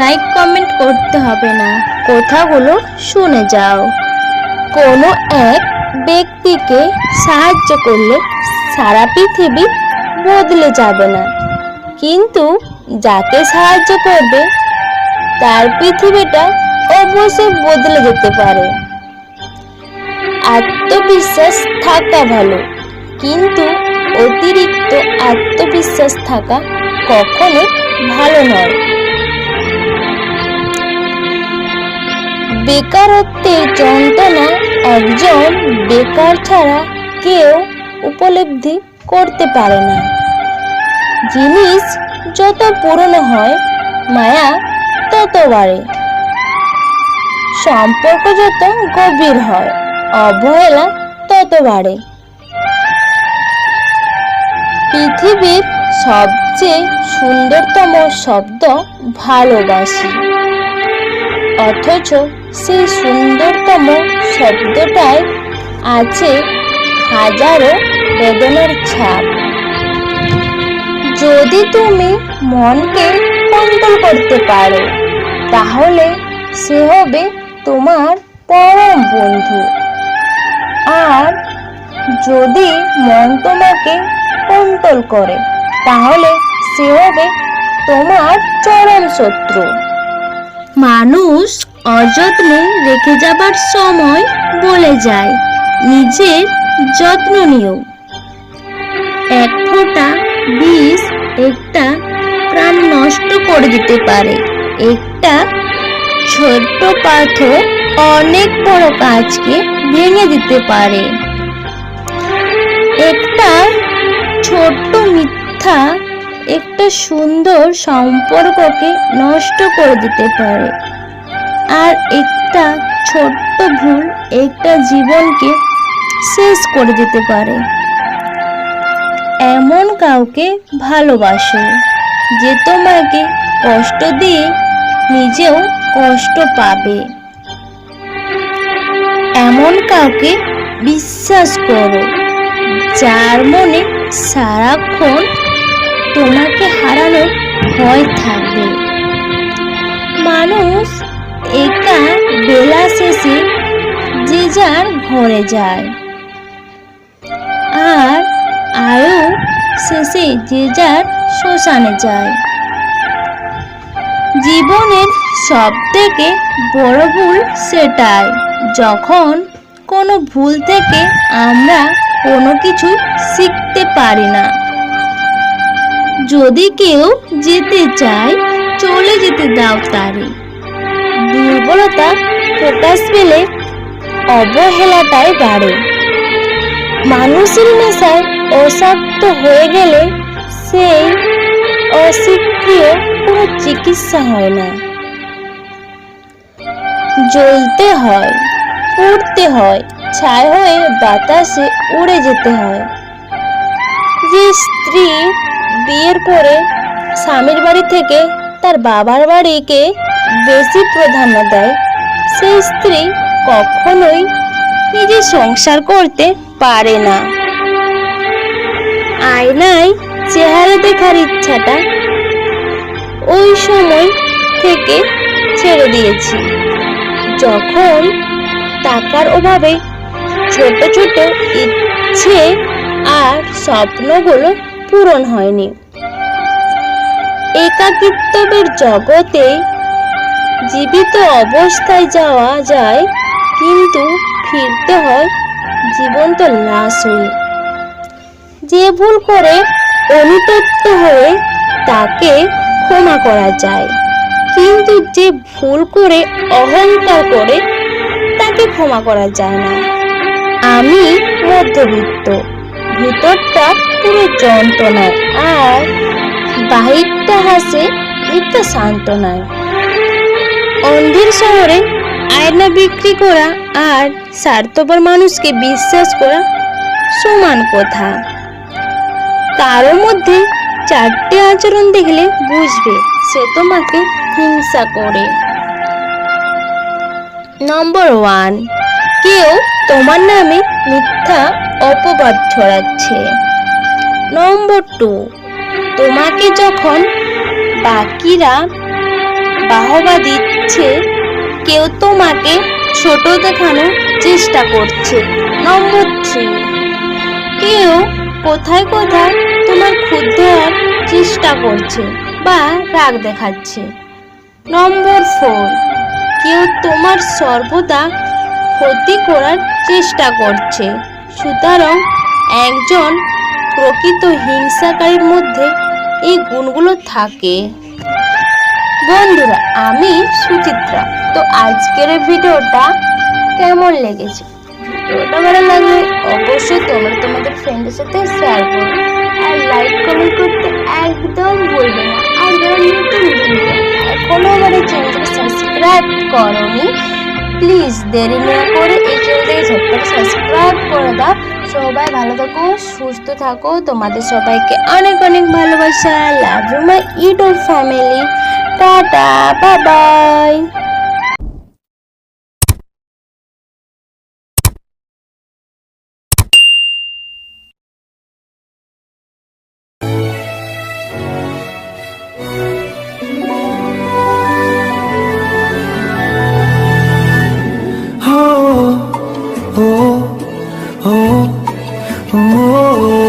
Like comment করতে হবে না। কথাগুলো শুনে যাও। কোনো এক ব্যক্তিকে সাহায্য করলে সারা পৃথিবী বদলে যাবে না। কিন্তু যাকে সাহায্য করবে, তার পৃথিবীটা অবশ্যই বদলে যেতে পারে। আত্মবিশ্বাস থাকা ভালো, কিন্তু অতিরিক্ত আত্মবিশ্বাস থাকা কখনো ভালো নয়। বেকারত্বের যন্ত্রণা একজন বেকার ছাড়া কেউ উপলব্ধি করতে পারে না। জিনিস যত পুরনো হয়, মায়া তত বাড়ে। সম্পর্ক যত গভীর হয়, অবহেলা তত বাড়ে। পৃথিবীর সবচেয়ে সুন্দরতম শব্দ ভালোবাসি। অথচ সেই সুন্দরতম শব্দটায় আছে হাজারো বেদনার ছাপ। যদি তুমি মনকে কন্ট্রোল করতে পারো, তাহলে সে হবে তোমার পরম বন্ধু। আর যদি মন তোমাকে কন্ট্রোল করে, তাহলে সে হবে তোমার চরম শত্রু। মানুষ অযত্নে রেখে যাবার সময় বলে যায়, নিজের যত্ন নিও। এক ফোঁটা বিষ একটা প্রাণ নষ্ট করে দিতে পারে। একটা ছোট্ট পাথর অনেক বড় কাজকে ভেঙে দিতে পারে। একটা ছোট্ট মিথ্যা একটা সুন্দর সম্পর্ককে নষ্ট করে দিতে পারে। আর একটা ছোট্ট ভুল একটা জীবনকে শেষ করে দিতে পারে। এমন কাউকে ভালোবাসো যে তোমাকে কষ্ট দিয়ে নিজেও কষ্ট পাবে। এমন কাউকে বিশ্বাস করো যার মনে সারাক্ষণ তোমাকে হারানোর ভয় থাকবে। মানুষ একা বেলা শেষে যে যার ঘরে যায়। আর আয়ু শেষে যে যার শ্মশানে যায়। জীবনের সব থেকে বড় ভুল সেটাই, যখন কোনো ভুল থেকে আমরা কোনো কিছু শিখতে পারি না। যদি কেউ যেতে চায়, চলে যেতে দাও তারে। দুর্বলতা প্রকাশ পেলে অবহেলাটাই বাড়ে। মানুষের নেশায় অশান্ত হয়ে গেলে সেই অশিক্ষিত কোনো চিকিৎসা হয় না। জ্বলতে হয় উড়তে হয় ছায় হয়ে বাতাসে উড়ে যেতে হয়। যে স্ত্রী বিয়ের পরে স্বামীর বাড়ি থেকে তার বাবার বাড়িকে বেশি প্রাধান্য দেয়, সেই স্ত্রী কখনোই নিজে সংসার করতে পারে না। আয়নায় চেহারা দেখার ইচ্ছাটা ওই সময় থেকে ছেড়ে দিয়েছি। যখন টাকার অভাবে ছোট ছোট ইচ্ছে আর স্বপ্নগুলো পূরণ হয়নি। একাকিত্বের জগতে জীবিত অবস্থায় যাওয়া যায়, কিন্তু ফিরতে হয় জীবন্ত লাশ হয়ে। যে ভুল করে অনুতপ্ত হয়ে তাকে ক্ষমা করা যায়, কিন্তু যে ভুল করে অহংকার করে তাকে ক্ষমা করা যায় না। আমি মধ্যবিত্ত, ভিতরটা পুরো যন্ত্রণায়, আর বাহিরটা হাসে ভিতটা শান্ত নয় অন্ধের শহরে আয়না বিক্রি করা আর স্বার্থপর মানুষকে বিশ্বাস করা সমান কথা। কারোর মধ্যে চারটে আচরণ দেখলে বুঝবে সে তোমাকে হিংসা করে। নম্বর ওয়ান কেউ তোমার নামে মিথ্যা অপবাদ ছড়াচ্ছে। নম্বর টু তোমাকে যখন বাকিরা বাহবা দিচ্ছে কেউ তোমাকে ছোট দেখানোর চেষ্টা করছে নম্বর থ্রি কেউ কোথায় কোথায় তোমার ক্ষুদ্র হওয়ার চেষ্টা করছে বা রাগ দেখাচ্ছে। নম্বর ফোর কেউ তোমার সর্বদা ক্ষতি করার চেষ্টা করছে। সুতরাং একজন প্রকৃত হিংসাকারীর মধ্যে এই গুণগুলো থাকে। বন্ধুরা, আমি সুচিত্রা। তো আজকের ভিডিওটা কেমন লেগেছে? ভিডিওটা ভালো লাগলে অবশ্যই তোমরা তোমাদের ফ্রেন্ডের সাথে শেয়ার করো আর লাইক কমেন্ট করতে একদম ভুলবে না। আর যারা নতুন বন্ধু এখনও আমাদের চ্যানেলটাকে সাবস্ক্রাইব করনি প্লিজ দেরি না করে এই চ্যানেলটাকে ঝটপট সাবস্ক্রাইব করে দাও। সবাই ভালো থাকো, সুস্থ থাকো। তোমাদের সবাইকে অনেক অনেক ভালোবাসা। Love you my YouTube family kata bye-bye. oh, oh, oh, oh.